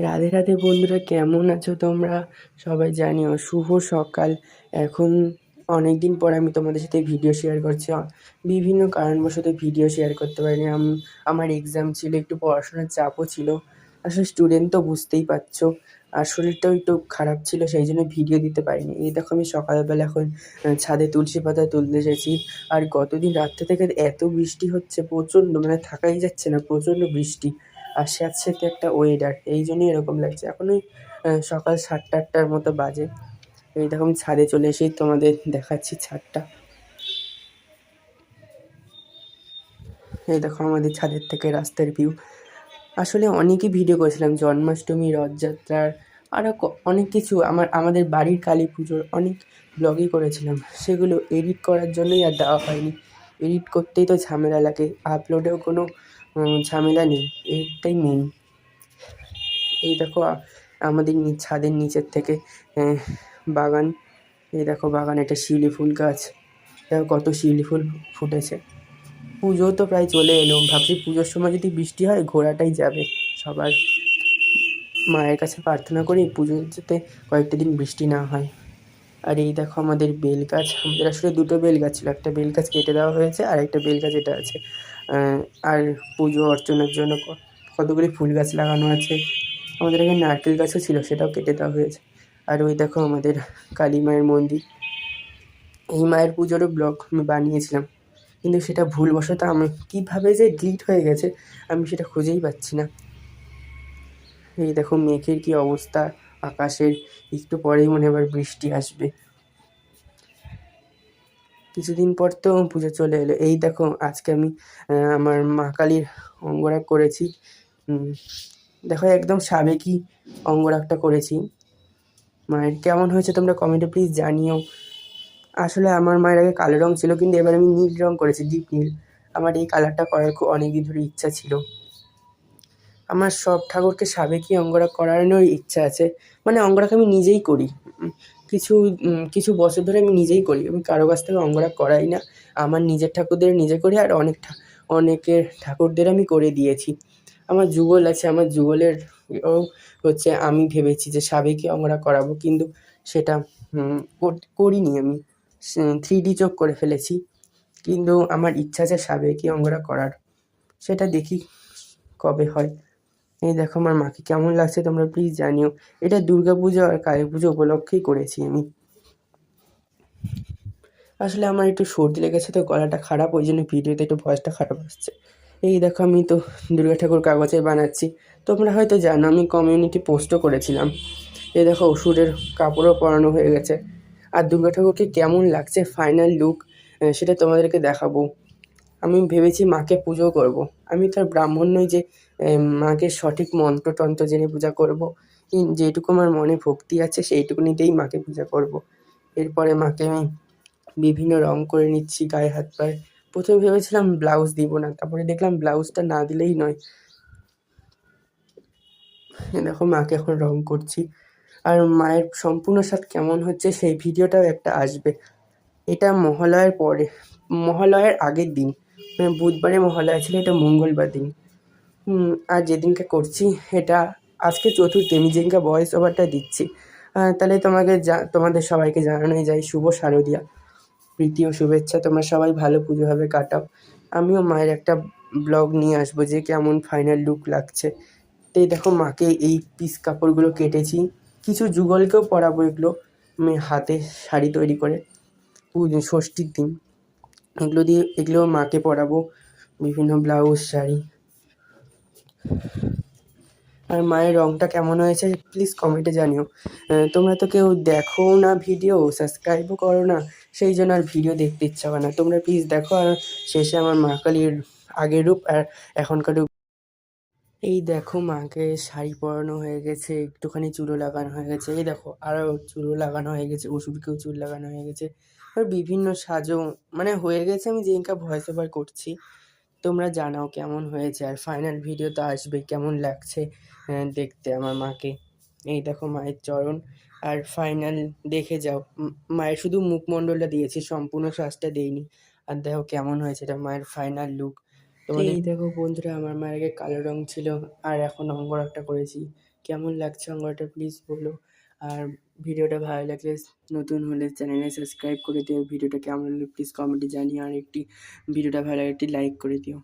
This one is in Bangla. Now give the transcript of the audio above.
রাধে রাধে বন্ধুরা, কেমন আছো তোমরা? সবাই জানিও, শুভ সকাল। এখন অনেক দিন পর আমি তোমাদের সাথে ভিডিও শেয়ার করছি। বিভিন্ন কারণবশত ভিডিও শেয়ার করতে পারিনি। আম- আমার এক্সাম ছিল, একটু পড়াশোনার চাপও ছিল। আসলে স্টুডেন্ট তো বুঝতেই পারছ। আর শরীরটাও একটু খারাপ ছিল, সেই জন্য ভিডিও দিতে পারিনি। এই দেখো, আমি সকালবেলা এখন ছাদে তুলসী পাতা তুলতে এসেছি আর গতদিন রাত্রে থেকে এত বৃষ্টি হচ্ছে, প্রচণ্ড মানে থাকাই যাচ্ছে না, প্রচণ্ড বৃষ্টি। আর স্যাঁতসেঁতে একটা ওয়েদার এই জন্যই এরকম লাগছে। এখন ওই সকাল সাতটা আটটার মতো বাজে। এই দেখো আমি ছাদে চলে এসেই তোমাদের দেখাচ্ছি ছাদটা। এই দেখো আমাদের ছাদের থেকে রাস্তার ভিউ আসলে অনেকই ভিডিও করেছিলাম, জন্মাষ্টমী, রথযাত্রার আরও অনেক কিছু। আমার, আমাদের বাড়ির কালী পুজোর অনেক ব্লগই করেছিলাম। সেগুলো এডিট করার জন্যই আর দেওয়া হয়নি। এডিট করতেই তো ঝামেলা লাগে। আপলোডেও কোনো ঝামেলা নেই এইটাই মেন এই দেখো আমাদের ছাদের নিচের থেকে বাগান। এই দেখো, বাগান এটা শিউলি ফুল গাছ। দেখো, কত শিউলি ফুল ফুটেছে। পুজো তো প্রায় চলে এলো। ভাবছি পুজোর সময় যদি বৃষ্টি হয় ঘোরাটাই যাবে। সবার মায়ের কাছে প্রার্থনা করি পুজো যাতে কয়েকটা দিন বৃষ্টি না হয়। আর এই দেখো, আমাদের বেল গাছ। আমাদের আসলে দুটো বেল গাছ ছিল। একটা বেল গাছ কেটে দেওয়া হয়েছে, আর একটা বেল গাছ এটা আছে। আর পুজো অর্চনার জন্য কতগুলি ফুল গাছ লাগানো আছে। আমাদের এখানে নারকেল গাছও ছিল, সেটাও কেটে দেওয়া হয়েছে। আর ওই দেখো আমাদের কালী মায়ের মন্দির। এই মায়ের পুজোরও ব্লগ আমি বানিয়েছিলাম। কিন্তু সেটা ভুলবশত আমি কীভাবে যে ডিলিট হয়ে গেছে, আমি সেটা খুঁজেই পাচ্ছি না। এই দেখো মেঘের কি অবস্থা, আকাশের একটু পরেই মনে হয় বৃষ্টি আসবে। কিছুদিন পর তো পুজো চলে এলো। এই দেখো, আজকে আমি আমার মা কালীর অঙ্গরাগ করেছি। দেখো, একদম সাবেকি অঙ্গরাগটা করেছি। মায়ের কেমন হয়েছে তোমরা কমেন্টে প্লিজ জানিও। আসলে আমার মায়ের আগে কালো রং ছিল, কিন্তু এবার আমি নীল রং করেছি ডিপ নীল। আমার এই কালারটা করার খুব অনেক দিন ধরে ইচ্ছা ছিল। আমার সব ঠাকুরকে সাবেকি অঙ্গরাগ করানোর ইচ্ছা আছে। মানে অঙ্গরাগ আমি নিজেই করি। কিছু কিছু বছর ধরে আমি নিজেই করি। আমি কারও কাছ থেকে অঙ্গরাগ করাই না। আমার নিজের ঠাকুরদের নিজে করি আর অনেক অনেকের ঠাকুরদের আমি করে দিয়েছি। আমার যুগল আছে, আমার যুগলের হচ্ছে আমি ভেবেছি যে সাবেকি অঙ্গরাগ করাবো, কিন্তু সেটা করিনি আমি। থ্রি ডি চোখ করে ফেলেছি। কিন্তু আমার ইচ্ছা আছে সাবেকি অঙ্গরা করার। সেটা দেখি কবে হয়। এই দেখো আমার মাকে কেমন লাগছে তোমরা প্লিজ জানিও। এটা পুজো আর কালী পুজো উপলক্ষেই করেছি আমি। আসলে আমার একটু সর্দি লেগেছে তো, গলাটা খারাপ, ওই জন্য ভিডিওতে একটু ভয়েসটা খারাপ আসছে। এই দেখো আমি তো দুর্গা ঠাকুর কাগজে বানাচ্ছি। তোমরা হয়তো জানো, আমি কমিউনিটি পোস্টও করেছিলাম। এই দেখো ওষুধের কাপড়ও পরানো হয়ে গেছে। আর দুর্গা ঠাকুরকে কেমন লাগছে ফাইনাল লুক সেটা তোমাদেরকে দেখাবো। আমি ভেবেছি মাকে পুজো করব। আমি তো আর ব্রাহ্মণ নই যে মাকে সঠিক মন্ত্র তন্ত্র জেনে পূজা করব। যেটুকু আমার মনে ভক্তি আছে, সেইটুকুনিতেই মাকে পূজা করব। এরপরে মাকে আমি বিভিন্ন রং করে নিচ্ছি, গায়ে হাত পায়ে প্রথমে ভেবেছিলাম ব্লাউজ দিব না, তারপরে দেখলাম ব্লাউজটা না দিলেই নয় দেখো মাকে এখন রং করছি আর মায়ের সম্পূর্ণ স্বাদ কেমন হচ্ছে, সেই ভিডিওটাও একটা আসবে এটা মহালয়ার পরে, মহালয়ার আগের দিন বুধবারে মহালয়া ছিল এটা মঙ্গলবার দিন। আর যেদিনকে করছি, এটা আজকে চতুর্থী, আমি যেদিনকে ভয়েস ওভারটা দিচ্ছি তাহলে তোমাকে যা তোমাদের সবাইকে জানানোই যায়, শুভ শারদিয়া। প্রীতি ও শুভেচ্ছা, তোমরা সবাই ভালো পুজোভাবে কাটাও। আমিও মায়ের একটা ব্লগ নিয়ে আসব, যে কেমন ফাইনাল লুক লাগছে। তো দেখো মাকে এই পিস কাপড়গুলো কেটেছি, কিছু যুগলকেও পরাবো এগুলো, আমি হাতে শাড়ি তৈরি করে ষষ্ঠীর দিন। এগুলো দিয়ে, এগুলো মাকে পরাবো। বিভিন্ন ব্লাউজ, শাড়ি। আর মায়ের রংটা কেমন হয়েছে প্লিজ কমেন্টে জানিও। তোমরা তো কেউ দেখো না ভিডিও সাবস্ক্রাইবও করো না, সেই জন্য আর ভিডিও দেখতে ইচ্ছা হয় না। তোমরা প্লিজ দেখো, আর শেষে আমার মা কালীর আগের রূপ, আর এখনকার রূপ এই দেখো মাকে শাড়ি পরানো হয়ে গেছে, একটুখানি চুলো লাগানো হয়ে গেছে। এই দেখো আরও চুলো লাগানো হয়ে গেছে ওষুধকেও চুল লাগানো হয়ে গেছে। আর বিভিন্ন সাজও মানে হয়ে গেছে আমি যেদিনকা ভয়েস ওভার করছি। তোমরা জানাও কেমন হয়েছে আর ফাইনাল ভিডিও তো আসবে, কেমন লাগছে দেখতে আমার মাকে। এই দেখো মায়ের চরণ। আর ফাইনাল দেখে যাও মায়ের শুধু মুখমণ্ডলটা দিয়েছি, সম্পূর্ণ শ্বাসটা দেইনি। আর দেখো কেমন হয়েছে এটা মায়ের ফাইনাল লুক এই দেখো বন্ধুরা আমার মায়ের আগে কালো রং ছিল আর এখন অঙ্গরাগটা করেছি। কেমন লাগছে অঙ্গরাগটা প্লিজ বলো? আর ভিডিওটা ভালো লাগলে নতুন হলে চ্যানেলে সাবস্ক্রাইব করে দিও। ভিডিওটা কেমন হলে প্লিজ কমেন্টে জানিও আর একটি ভিডিওটা ভালো লাগে একটি লাইক করে দিও।